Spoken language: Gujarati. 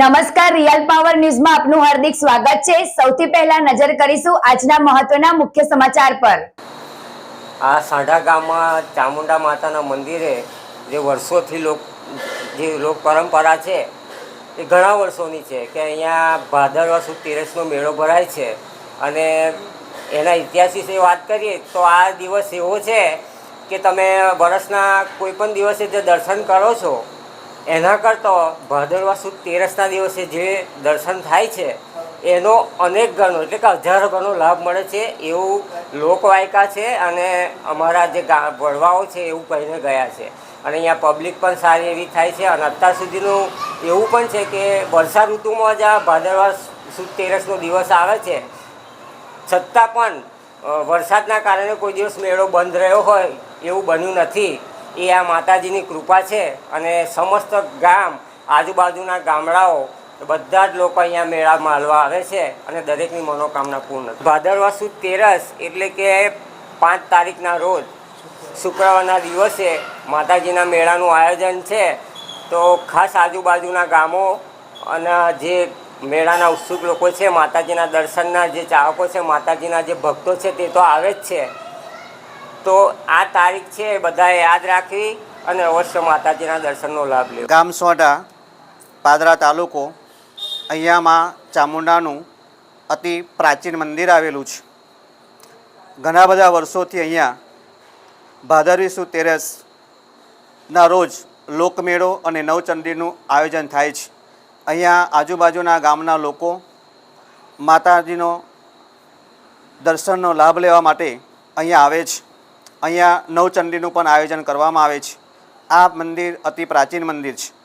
નમસ્કાર રિયલ પાવર ન્યૂઝમાં આપનું હાર્દિક સ્વાગત છે. સૌથી પહેલા નજર કરીશું આજના મહત્વના મુખ્ય સમાચાર પર. આ સાંઢા ગામમાં ચામુંડા માતાના મંદિરે જે વર્ષોથી લોક, જે લોક પરંપરા છે, એ ઘણા વર્ષોની છે કે અહીંયા ભાદરવા સુદ તેરસનો મેળો ભરાય છે. અને એના ઇતિહાસ વિશે વાત કરીએ તો આ દિવસ એવો છે કે તમે વર્ષના કોઈ પણ દિવસે જે દર્શન કરો છો એના કરતાં ભાદરવા સુદ તેરસના દિવસે જે દર્શન થાય છે, એનો અનેક ગણો, એટલે કે હજારો ગણો લાભ મળે છે એવું લોકવાયકા છે અને અમારા જે ગા વડવાઓ છે એવું કહીને ગયા છે. અને અહીંયા પબ્લિક પણ સારી એવી થાય છે અને અત્યાર સુધીનું એવું પણ છે કે વર્ષા ઋતુમાં જ આ ભાદરવા સુદ તેરસનો દિવસ આવે છે. છતાં પણ વરસાદના કારણે કોઈ દિવસ મેળો બંધ રહ્યો હોય એવું બન્યું નથી. એ આ માતાજીની કૃપા છે અને સમસ્ત ગામ, આજુબાજુના ગામડાઓ, બધા જ લોકો અહીંયા મેળા માલવા આવે છે અને દરેકની મનોકામના પૂર્ણ. ભાદરવા સુદ તેરસ એટલે કે પાંચ તારીખના રોજ, શુક્રવારના દિવસે માતાજીના મેળાનું આયોજન છે તો ખાસ આજુબાજુના ગામો અને જે મેળાના ઉત્સુક લોકો છે, માતાજીના દર્શનના જે ચાહકો છે, માતાજીના જે ભક્તો છે, તે તો આવે જ છે તો આ તારીખ છે બધાએ યાદ રાખવી અને અવશ્ય માતાજીના દર્શનનો લાભ લેવો ગામ સોઢા, પાદરા તાલુકો, અહીંયામાં ચામુંડાનું અતિ પ્રાચીન મંદિર આવેલું છે. ઘણા બધા વર્ષોથી અહીંયા ભાદરવી સુદ તેરસના રોજ લોકમેળો અને નવચંદીનું આયોજન થાય છે. અહીંયા આજુબાજુના ગામના લોકો માતાજીનો દર્શનનો લાભ લેવા માટે અહીંયા આવે છે. અહીંયા નવચંડીનું પણ આયોજન કરવામાં આવે છે. આ મંદિર અતિ પ્રાચીન મંદિર છે.